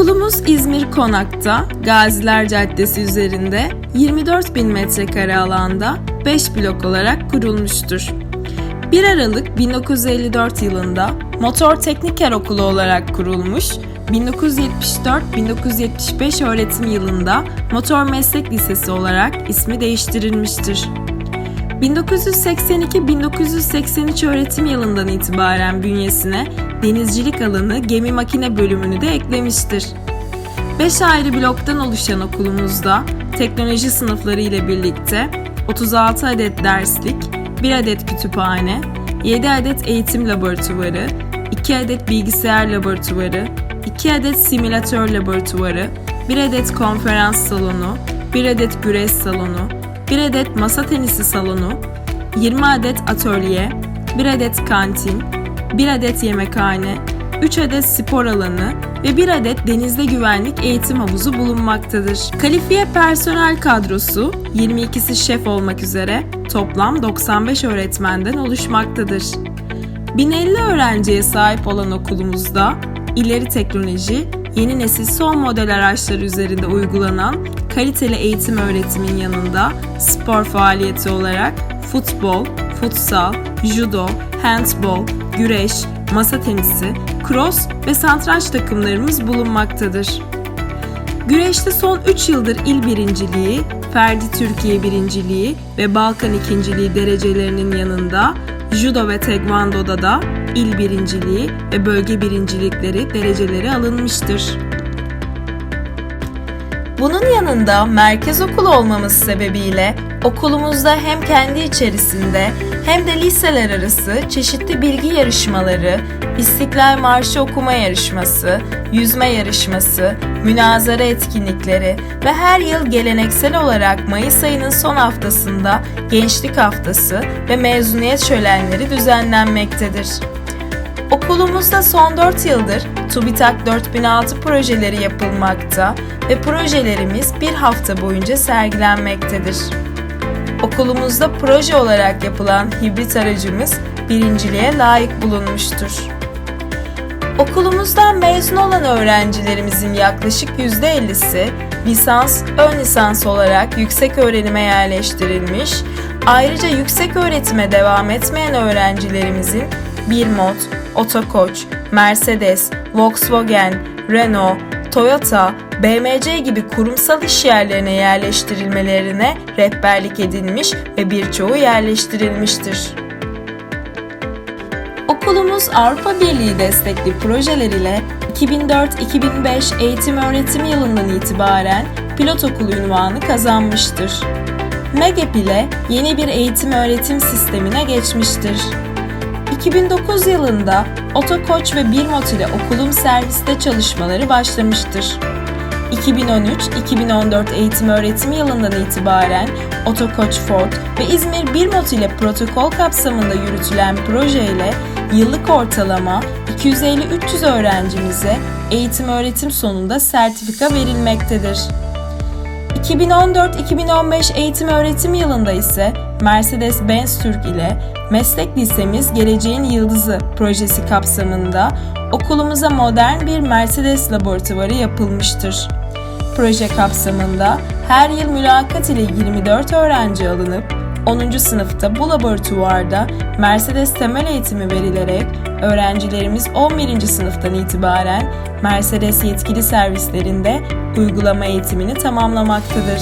Okulumuz İzmir Konak'ta Gaziler Caddesi üzerinde 24 bin metrekare alanda 5 blok olarak kurulmuştur. 1 Aralık 1954 yılında Motor Tekniker Okulu olarak kurulmuş, 1974-1975 öğretim yılında Motor Meslek Lisesi olarak ismi değiştirilmiştir. 1982-1983 öğretim yılından itibaren bünyesine denizcilik alanı gemi makine bölümünü de eklemiştir. 5 ayrı bloktan oluşan okulumuzda teknoloji sınıfları ile birlikte 36 adet derslik, 1 adet kütüphane, 7 adet eğitim laboratuvarı, 2 adet bilgisayar laboratuvarı, 2 adet simülatör laboratuvarı, 1 adet konferans salonu, 1 adet güreş salonu, 1 adet masa tenisi salonu, 20 adet atölye, 1 adet kantin, 1 adet yemekhane, 3 adet spor alanı ve 1 adet denizde güvenlik eğitim havuzu bulunmaktadır. Kalifiye personel kadrosu 22'si şef olmak üzere toplam 95 öğretmenden oluşmaktadır. 1050 öğrenciye sahip olan okulumuzda ileri teknoloji, yeni nesil son model araçları üzerinde uygulanan kaliteli eğitim öğretimin yanında spor faaliyeti olarak futbol, futsal, judo, handbol, güreş, masa tenisi, cross ve satranç takımlarımız bulunmaktadır. Güreşte son 3 yıldır il birinciliği, Ferdi Türkiye birinciliği ve Balkan ikinciliği derecelerinin yanında Judo ve Tekvando'da da il birinciliği ve bölge birincilikleri dereceleri alınmıştır. Bunun yanında merkez okul olmamız sebebiyle okulumuzda hem kendi içerisinde hem de liseler arası çeşitli bilgi yarışmaları, İstiklal Marşı okuma yarışması, yüzme yarışması, münazara etkinlikleri ve her yıl geleneksel olarak Mayıs ayının son haftasında Gençlik Haftası ve mezuniyet şölenleri düzenlenmektedir. Okulumuzda son 4 yıldır TÜBİTAK 4006 projeleri yapılmakta ve projelerimiz bir hafta boyunca sergilenmektedir. Okulumuzda proje olarak yapılan hibrit aracımız birinciliğe layık bulunmuştur. Okulumuzdan mezun olan öğrencilerimizin yaklaşık %50'si lisans, ön lisans olarak yüksek öğrenime yerleştirilmiş, ayrıca yüksek öğretime devam etmeyen öğrencilerimizin Birmot, Otokoç, Mercedes, Volkswagen, Renault, Toyota, BMC gibi kurumsal iş yerlerine yerleştirilmelerine rehberlik edilmiş ve birçoğu yerleştirilmiştir. Okulumuz Avrupa Birliği destekli projeler ile 2004-2005 eğitim öğretim yılından itibaren pilot okulu unvanı kazanmıştır. MEGEP ile yeni bir eğitim öğretim sistemine geçmiştir. 2009 yılında Otokoç ve Birmot ile okulum serviste çalışmaları başlamıştır. 2013-2014 eğitim öğretim yılından itibaren Otokoç Ford ve İzmir Birmot ile protokol kapsamında yürütülen proje ile yıllık ortalama 250-300 öğrencimize eğitim öğretim sonunda sertifika verilmektedir. 2014-2015 eğitim öğretim yılında ise Mercedes-Benz Türk ile Meslek Lisemiz Geleceğin Yıldızı projesi kapsamında okulumuza modern bir Mercedes laboratuvarı yapılmıştır. Proje kapsamında her yıl mülakat ile 24 öğrenci alınıp 10. sınıfta bu laboratuvarda Mercedes temel eğitimi verilerek öğrencilerimiz 11. sınıftan itibaren Mercedes yetkili servislerinde uygulama eğitimini tamamlamaktadır.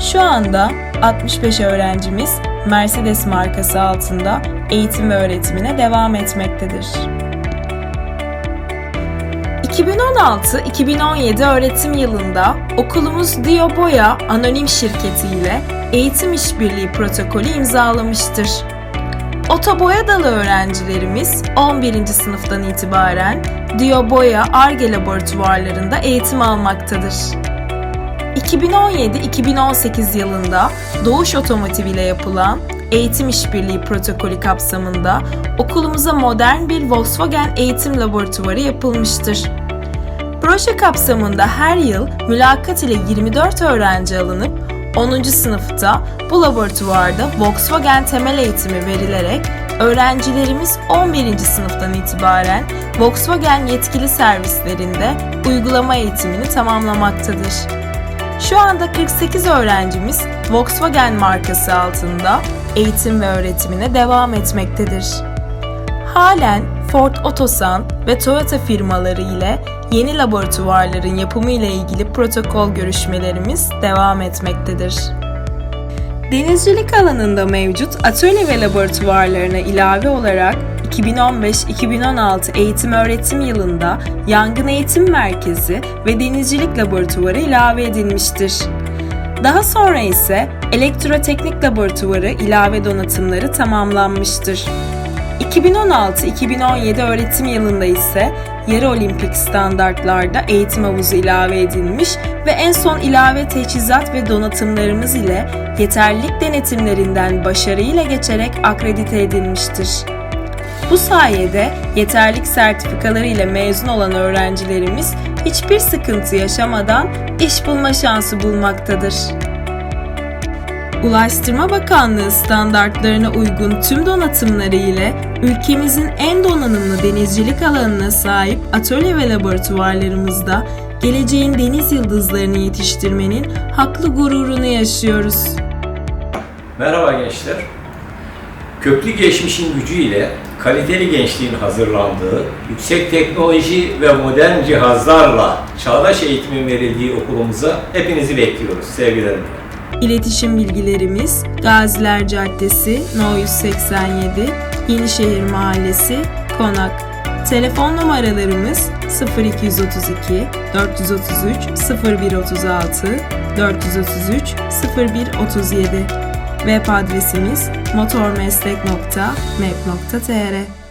Şu anda 65 öğrencimiz Mercedes markası altında eğitim ve öğretimine devam etmektedir. 2016-2017 öğretim yılında okulumuz Dioboya Anonim Şirketi ile eğitim işbirliği protokolü imzalamıştır. Otoboya dalı öğrencilerimiz 11. sınıftan itibaren Dioboya ARGE laboratuvarlarında eğitim almaktadır. 2017-2018 yılında Doğuş Otomotiv ile yapılan eğitim işbirliği protokolü kapsamında okulumuza modern bir Volkswagen eğitim laboratuvarı yapılmıştır. Proje kapsamında her yıl mülakat ile 24 öğrenci alınıp 10. sınıfta bu laboratuvarda Volkswagen temel eğitimi verilerek öğrencilerimiz 11. sınıftan itibaren Volkswagen yetkili servislerinde uygulama eğitimini tamamlamaktadır. Şu anda 48 öğrencimiz Volkswagen markası altında eğitim ve öğretimine devam etmektedir. Halen Ford Otosan ve Toyota firmaları ile yeni laboratuvarların yapımı ile ilgili protokol görüşmelerimiz devam etmektedir. Denizcilik alanında mevcut atölye ve laboratuvarlarına ilave olarak 2015-2016 eğitim öğretim yılında Yangın Eğitim Merkezi ve Denizcilik Laboratuvarı ilave edilmiştir. Daha sonra ise Elektroteknik Laboratuvarı ilave donatımları tamamlanmıştır. 2016-2017 öğretim yılında ise yarı olimpik standartlarda eğitim havuzu ilave edilmiş ve en son ilave teçhizat ve donatımlarımız ile yeterlilik denetimlerinden başarıyla geçerek akredite edilmiştir. Bu sayede yeterlik sertifikaları ile mezun olan öğrencilerimiz hiçbir sıkıntı yaşamadan iş bulma şansı bulmaktadır. Ulaştırma Bakanlığı standartlarına uygun tüm donatımları ile ülkemizin en donanımlı denizcilik alanına sahip atölye ve laboratuvarlarımızda geleceğin deniz yıldızlarını yetiştirmenin haklı gururunu yaşıyoruz. Merhaba gençler. Köklü geçmişin gücüyle kaliteli gençliğin hazırlandığı, yüksek teknoloji ve modern cihazlarla çağdaş eğitimin verildiği okulumuza hepinizi bekliyoruz. Sevgilerimle. İletişim bilgilerimiz Gaziler Caddesi No 187 Yenişehir Mahallesi Konak. Telefon numaralarımız 0232 433 0136 433 0137 Web adresimiz motormeslek.map.tr